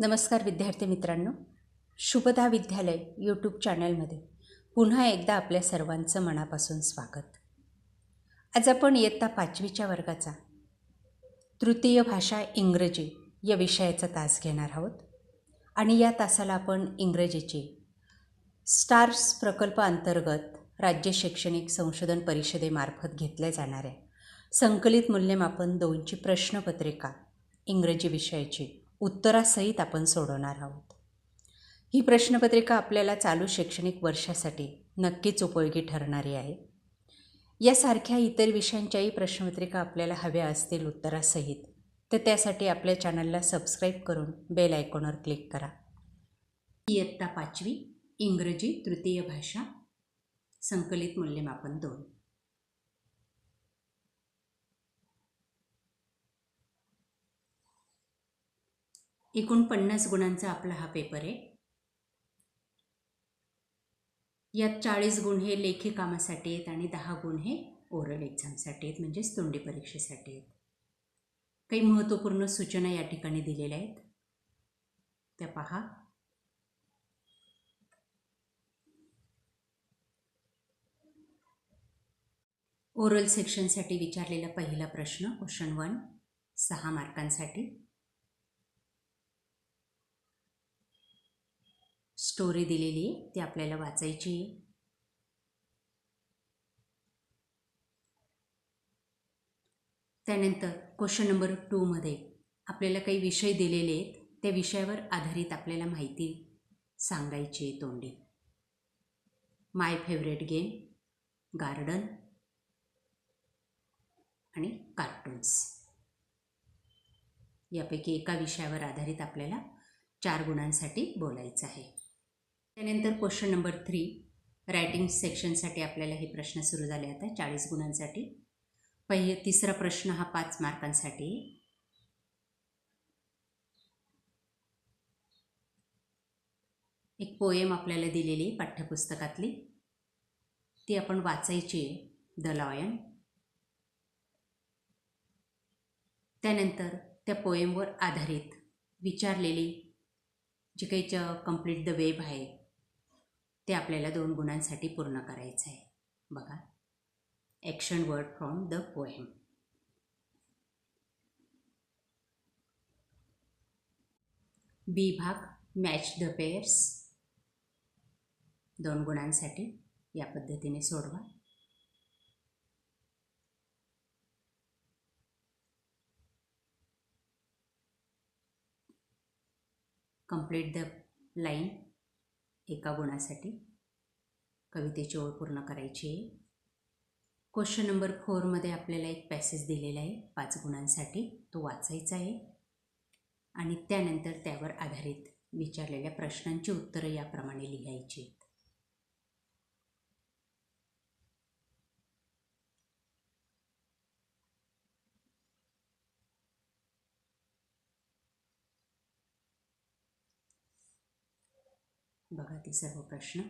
नमस्कार विद्यार्थी मित्रांनो. शुभदा विद्यालय यूट्यूब चॅनलमध्ये पुन्हा एकदा आपल्या सर्वांचं मनापासून स्वागत. आज आपण इयत्ता पाचवीच्या वर्गाचा तृतीय भाषा इंग्रजी या विषयाचा तास घेणार आहोत. आणि या तासाला आपण इंग्रजीची स्टार्स प्रकल्पाअंतर्गत राज्य शैक्षणिक संशोधन परिषदेमार्फत घेतल्या जाणाऱ्या संकलित मूल्यमापन दोनची प्रश्नपत्रिका इंग्रजी विषयाची उत्तरासहित आपण सोडवणार आहोत. ही प्रश्नपत्रिका आपल्याला चालू शैक्षणिक वर्षासाठी नक्कीच उपयोगी ठरणारी आहे. यासारख्या इतर विषयांच्याही प्रश्नपत्रिका आपल्याला हव्या असतील उत्तरासहित तर त्यासाठी आपल्या चॅनलला सबस्क्राईब करून बेल आयकॉनवर क्लिक करा. इयत्ता पाचवी इंग्रजी तृतीय भाषा संकलित मूल्यमापन दोन. एकूण पन्नास गुणांचा आपला हा पेपर आहे. यात चाळीस गुण हे लेखी कामासाठी आहेत आणि दहा गुण हे ओरल एक्झामसाठी आहेत म्हणजेच तोंडी परीक्षेसाठी आहेत. काही महत्त्वपूर्ण सूचना या ठिकाणी दिलेल्या आहेत. त्या पहा. ओरल सेक्शनसाठी विचारलेला पहिला प्रश्न क्वेश्चन वन सहा मार्कांसाठी. स्टोरी दिलेली आहे ती आपल्याला वाचायची आहे. त्यानंतर क्वेश्चन नंबर टूमध्ये आपल्याला काही विषय दिलेले आहेत त्या विषयावर आधारित आपल्याला माहिती सांगायची आहे तोंडी. माय फेवरेट गेम गार्डन आणि कार्टून्स यापैकी एका विषयावर आधारित आपल्याला चार गुणांसाठी बोलायचं आहे. त्यानंतर क्वेश्चन नंबर थ्री रायटिंग सेक्शनसाठी आपल्याला हे प्रश्न सुरू झाले आता चाळीस गुणांसाठी. पहिले तिसरा प्रश्न हा पाच मार्कांसाठी. आहे. एक पोएम आपल्याला दिलेली आहे पाठ्यपुस्तकातली. ती आपण वाचायची आहे द लॉयन त्यानंतर त्या पोएमवर आधारित विचारलेली जी काही च कंप्लीट द वेब आहे ते आपल्याला दोन गुणांसाठी पूर्ण करायचं आहे बघा. Action word from the poem B भाग मॅच द पेअर्स दोन गुणांसाठी या पद्धतीने सोडवा. कंप्लीट द लाईन एका गुणासाठी. कवितेची ओळ पूर्ण करायची आहे. क्वेश्चन नंबर फोरमध्ये आपल्याला एक पॅसेज दिलेला आहे पाच गुणांसाठी. तो वाचायचा आहे. आणि त्यानंतर त्यावर आधारित विचारलेल्या प्रश्नांची उत्तरं याप्रमाणे लिहायची आहेत बघा ते सर्व प्रश्न.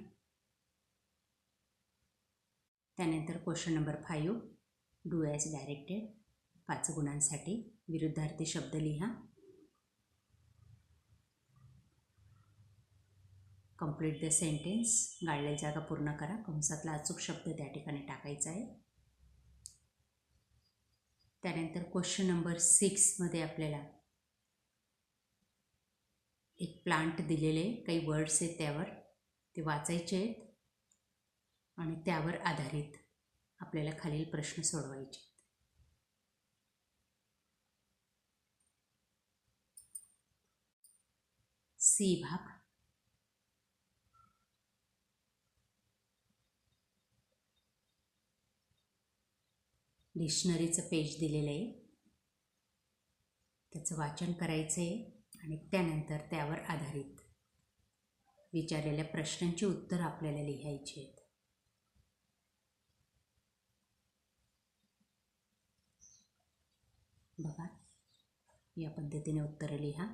त्यानंतर question number five do as directed पाच गुणांसाठी विरुद्धार्थी शब्द लिहा. कंप्लीट द सेंटेन्स गाळलेली जागा पूर्ण करा. कंसातला अचूक शब्द त्या ठिकाणी टाकायचा आहे. त्यानंतर क्वेश्चन नंबर सिक्समध्ये आपल्याला एक प्लांट दिलेले काही वर्ड्स आहेत त्यावर. ते वाचायचे आहेत. आणि त्यावर आधारित आपल्याला खालील प्रश्न सोडवायचे सी भाग. डिक्शनरीचं पेज दिलेलं आहे. त्याचं वाचन करायचं आहे आणि त्यानंतर त्यावर आधारित विचारलेल्या प्रश्नांची उत्तर आपल्याला लिहायची आहेत. बघा या पद्धतीने उत्तरं लिहा.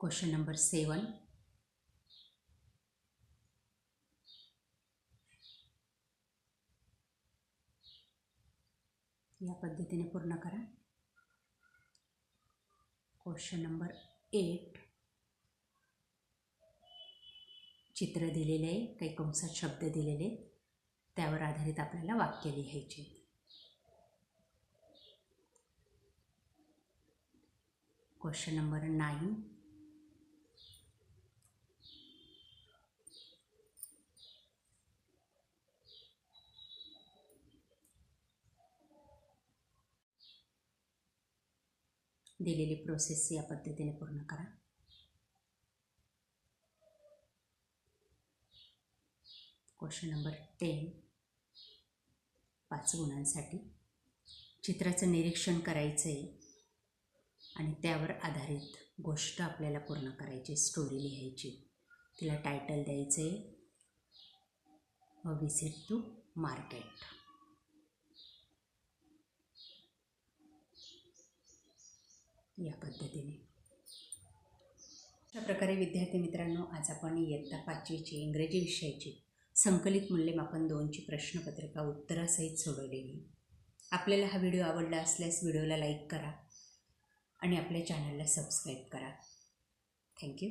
Question number seven. या पद्धतीने पूर्ण करा. क्वेश्चन नंबर एट चित्र दिलेले आहे काही कंसात शब्द दिलेले आहेत. त्यावर आधारित आपल्याला वाक्य लिहायचे क्वेश्चन नंबर नाईन दिलेली प्रोसेस या पद्धतीने पूर्ण करा. क्वेश्चन नंबर टेन पाच गुणांसाठी चित्राचं निरीक्षण करायचं आहे आणि त्यावर आधारित गोष्ट आपल्याला पूर्ण करायची स्टोरी लिहायची. तिला टायटल द्यायचं आहे व विझिट टू मार्केट या पद्धतीने. अशा प्रकारे विद्यार्थी मित्रांनो आज आपण इयत्ता पाचवीची इंग्रजी विषयाची संकलित मूल्यमापन दोनची प्रश्नपत्रिका उत्तरासहित सोडवलेली. आपल्याला हा व्हिडिओ आवडला असल्यास व्हिडिओला लाईक करा आणि आपल्या चॅनलला सबस्क्राईब करा. थँक्यू.